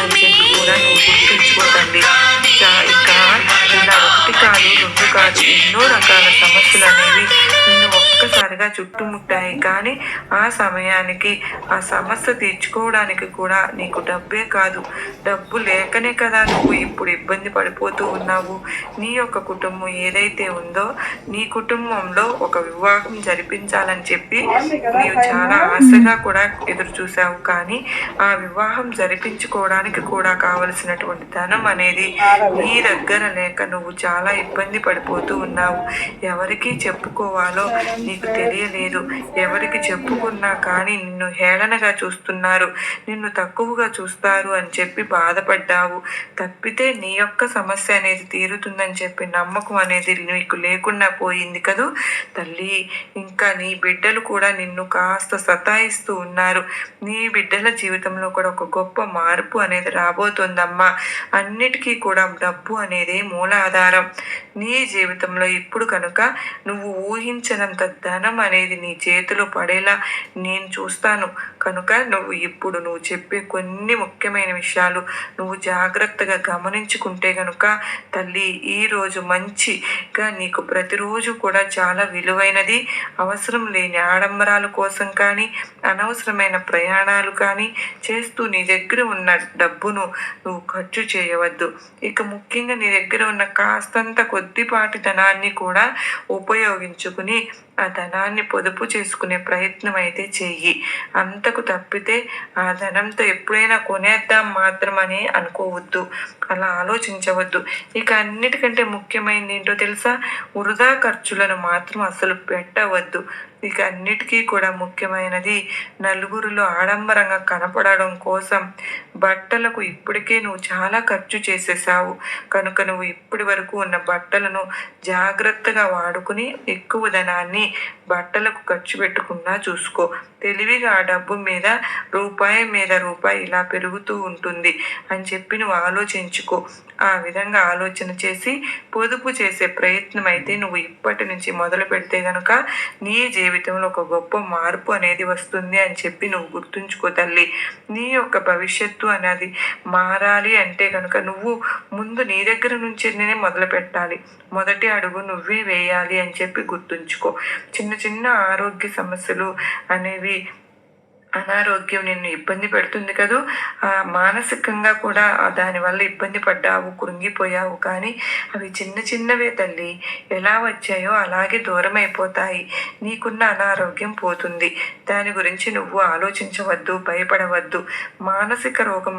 అని చెప్పి కూడా నువ్వు గుర్తుంచుకోదండి ఇక ఇలా ఒకటి కాదు రెండు కాదు ఎన్నో రకాల సమస్యలు అనేవి నిన్ను ఒక్కసారిగా చుట్టుముట్టాయి. కానీ ఆ సమయానికి ఆ సమస్య తీర్చుకోవడానికి కూడా నీకు డబ్బే కాదు. డబ్బు లేకనే కదా నువ్వు ఇప్పుడు ఇబ్బంది పడిపోతూ ఉన్నావు. నీ యొక్క కుటుంబం ఏదైతే ఉందో నీ కుటుంబంలో ఒక వివాహం జరిపించాలని చెప్పి నీవు చాలా ఆశగా కూడా ఎదురు చూసావు కానీ ఆ వివాహం జరిపించుకోవడానికి కూడా కావలసినటువంటి ధనం అనేది నీ దగ్గర లేక నువ్వు చాలా ఇబ్బంది పడిపోతూ ఉన్నావు. ఎవరికి చెప్పుకోవాలో నీకు తెలియలేదు. ఎవరికి చెప్పుకున్నా కానీ నిన్ను హేళనగా చూస్తున్నారు. నిన్ను తక్కువగా చూస్తారు అని చెప్పి బాధపడ్డావు. తప్పితే నీ యొక్క సమస్య అనేది తీరుతుందని చెప్పి నమ్మకం అనేది నీకు లేకుండా పోయింది కదూ? తల్లి ఇంకా నీ బిడ్డలు కూడా నిన్ను కాస్త సతాయిస్తూ ఉన్నారు. నీ బిడ్డల జీవితంలో కూడా ఒక గొప్ప మార్పు అనేది రాబోతుందమ్మా. అన్నిటికీ కూడా డబ్బు అనేది మూలాధారం. నీ జీవితంలో ఇప్పుడు కనుక నువ్వు ఊహించినంత ధనం అనేది నీ చేతిలో పడేలా నేను చూస్తాను. కనుక నువ్వు ఇప్పుడు నువ్వు చెప్పే కొన్ని ముఖ్యమైన విషయాలు నువ్వు జాగ్రత్తగా గమనించుకుంటే కనుక తల్లి ఈరోజు మంచిగా నీకు ప్రతిరోజు కూడా చాలా విలువైనది. అవసరం లేని ఆడంబరాల కోసం కానీ అనవసరమైన ప్రయాణాలు కానీ చేస్తూ నీ దగ్గర ఉన్న డబ్బును నువ్వు ఖర్చు చేయవద్దు. ఇక ముఖ్యంగా నీ దగ్గర ఉన్న కాస్తంత కొద్దిపాటి ధనాన్ని కూడా ఉపయోగించుకుని ఆ ధనాన్ని పొదుపు చేసుకునే ప్రయత్నం అయితే చెయ్యి. అంతకు తప్పితే ఆ ధనంతో ఎప్పుడైనా కొనేద్దాం మాత్రమని అనుకోవద్దు. అలా ఆలోచించవద్దు. ఇక అన్నిటికంటే ముఖ్యమైనది ఏంటో తెలుసా? వృధా ఖర్చులను మాత్రం అసలు పెట్టవద్దు. ఇక అన్నిటికీ కూడా ముఖ్యమైనది నలుగురిలో ఆడంబరంగా కనపడడం కోసం బట్టలకు ఇప్పటికే నువ్వు చాలా ఖర్చు చేసేసావు కనుక నువ్వు ఇప్పటి వరకు ఉన్న బట్టలను జాగ్రత్తగా వాడుకుని ఎక్కువ ధనాన్ని బట్టలకు ఖర్చు పెట్టకుండా చూసుకో. తెలివిగా ఆ డబ్బు మీద రూపాయి మీద రూపాయి ఇలా పెరుగుతూ ఉంటుంది అని చెప్పి నువ్వు ఆలోచించుకో. ఆ విధంగా ఆలోచన చేసి పొదుపు చేసే ప్రయత్నం అయితే నువ్వు ఇప్పటి నుంచి మొదలు పెడితే కనుక నీ జీవితంలో ఒక గొప్ప మార్పు అనేది వస్తుంది అని చెప్పి నువ్వు గుర్తుంచుకో తల్లి. నీ యొక్క భవిష్యత్తు అనేది మారాలి అంటే కనుక నువ్వు ముందు నీ దగ్గర నుంచి నేనే మొదలు పెట్టాలి. మొదటి అడుగు నువ్వే వేయాలి అని చెప్పి గుర్తుంచుకో. చిన్న చిన్న ఆరోగ్య సమస్యలు అనేవి అనారోగ్యం నిన్ను ఇబ్బంది పెడుతుంది కదూ. మానసికంగా కూడా దానివల్ల ఇబ్బంది పడ్డావు కృంగిపోయావు. కానీ అవి చిన్న చిన్నవే తల్లి. ఎలా వచ్చాయో అలాగే దూరం అయిపోతాయి నీకున్న అనారోగ్యం పోతుంది. దాని గురించి నువ్వు ఆలోచించవద్దు భయపడవద్దు. మానసిక రోగం